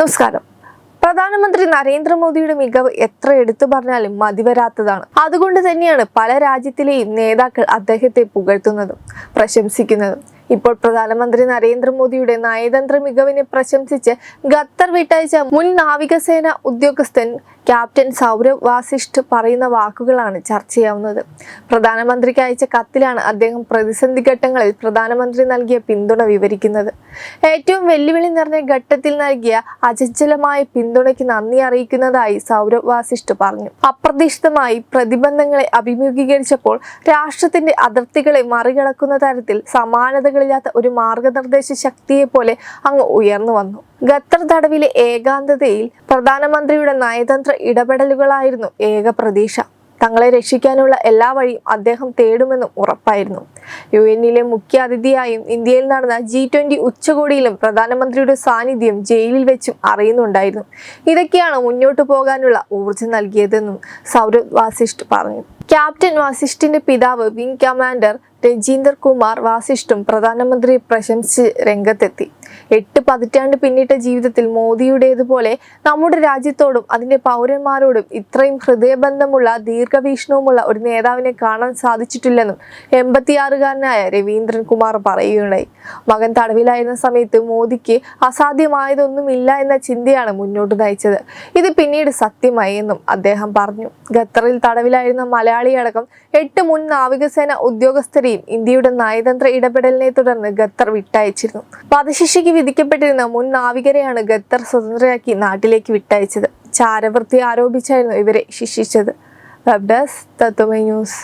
നമസ്കാരം. പ്രധാനമന്ത്രി നരേന്ദ്രമോദിയുടെ മികവ് എത്ര എടുത്തു പറഞ്ഞാലും മതിവരാത്തതാണ്. അതുകൊണ്ട് തന്നെയാണ് പല രാജ്യത്തിലെയും നേതാക്കൾ അദ്ദേഹത്തെ പുകഴ്ത്തുന്നതും പ്രശംസിക്കുന്നതും. ഇപ്പോൾ പ്രധാനമന്ത്രി നരേന്ദ്രമോദിയുടെ നയതന്ത്ര മികവിനെ പ്രശംസിച്ച് ഖത്തർ വിട്ടയച്ച മുൻ നാവികസേന ഉദ്യോഗസ്ഥൻ ക്യാപ്റ്റൻ സൗരവ് വാസിഷ്ഠ് പറയുന്ന വാക്കുകളാണ് ചർച്ചയാവുന്നത്. പ്രധാനമന്ത്രിക്ക് അയച്ച കത്തിലാണ് അദ്ദേഹം പ്രതിസന്ധി ഘട്ടങ്ങളിൽ പ്രധാനമന്ത്രി നൽകിയ പിന്തുണ വിവരിക്കുന്നത്. ഏറ്റവും വെല്ലുവിളി നിറഞ്ഞ ഘട്ടത്തിൽ നൽകിയ അചഞ്ചലമായ പിന്തുണയ്ക്ക് നന്ദി അറിയിക്കുന്നതായി സൗരവ് വാസിഷ്ഠ് പറഞ്ഞു. അപ്രതീക്ഷിതമായി പ്രതിബന്ധങ്ങളെ അഭിമുഖീകരിച്ചപ്പോൾ രാഷ്ട്രത്തിന്റെ അതിർത്തികളെ മറികടക്കുന്ന തരത്തിൽ സമാനതകളില്ലാത്ത ഒരു മാർഗനിർദ്ദേശ ശക്തിയെ പോലെ അങ്ങ് ഉയർന്നു വന്നു. ഖത്തർ തടവിലെ ഏകാന്തതയിൽ പ്രധാനമന്ത്രിയുടെ നയതന്ത്ര ഇടപെടലുകളായിരുന്നു ഏക പ്രതീക്ഷ. തങ്ങളെ രക്ഷിക്കാനുള്ള എല്ലാ വഴിയും അദ്ദേഹം തേടുമെന്നും ഉറപ്പായിരുന്നു. യു എന്നിലെ മുഖ്യ അതിഥിയായും ഇന്ത്യയിൽ നടന്ന ജി ട്വന്റി ഉച്ചകോടിയിലും പ്രധാനമന്ത്രിയുടെ സാന്നിധ്യം ജയിലിൽ വെച്ചും അറിയുന്നുണ്ടായിരുന്നു. ഇതൊക്കെയാണ് മുന്നോട്ടു പോകാനുള്ള ഊർജം നൽകിയതെന്നും സൗരവ് വാസിഷ്ഠ് പറഞ്ഞു. ക്യാപ്റ്റൻ വാസിഷ്ഠിന്റെ പിതാവ് വിംഗ് കമാൻഡർ രജീന്ദർ കുമാർ വാസിഷ്ഠും പ്രധാനമന്ത്രിയെ പ്രശംസിച്ച് രംഗത്തെത്തി. എട്ട് പതിറ്റാണ്ട് പിന്നിട്ട ജീവിതത്തിൽ മോദിയുടേതുപോലെ നമ്മുടെ രാജ്യത്തോടും അതിന്റെ പൗരന്മാരോടും ഇത്രയും ഹൃദയബന്ധമുള്ള ദീർഘവീക്ഷണവുമുള്ള ഒരു നേതാവിനെ കാണാൻ സാധിച്ചിട്ടില്ലെന്നും എൺപത്തിയാറുകാരനായ രവീന്ദ്രൻ കുമാർ പറയുകയുണ്ടായി. മകൻ തടവിലായിരുന്ന സമയത്ത് മോദിക്ക് അസാധ്യമായതൊന്നുമില്ല എന്ന ചിന്തയാണ് മുന്നോട്ട് നയിച്ചത്. ഇത് പിന്നീട് സത്യമായി എന്നും അദ്ദേഹം പറഞ്ഞു. ഖത്തറിൽ തടവിലായിരുന്ന മലയാളിയടക്കം എട്ട് മുൻ നാവികസേന ഉദ്യോഗസ്ഥരെയും ഇന്ത്യയുടെ നയതന്ത്ര ഇടപെടലിനെ തുടർന്ന് ഖത്തർ വിട്ടയച്ചിരുന്നു. വധശിക്ഷയ്ക്ക് വിധിക്കപ്പെട്ടിരുന്ന മുൻ നാവികരെയാണ് ഖത്തർ സ്വതന്ത്രരാക്കി നാട്ടിലേക്ക് വിട്ടയച്ചത്. ചാരവൃത്തി ആരോപിച്ചായിരുന്നു ഇവരെ ശിക്ഷിച്ചത്. വെബ് ഡെസ്ക് തത്വമൈ ന്യൂസ്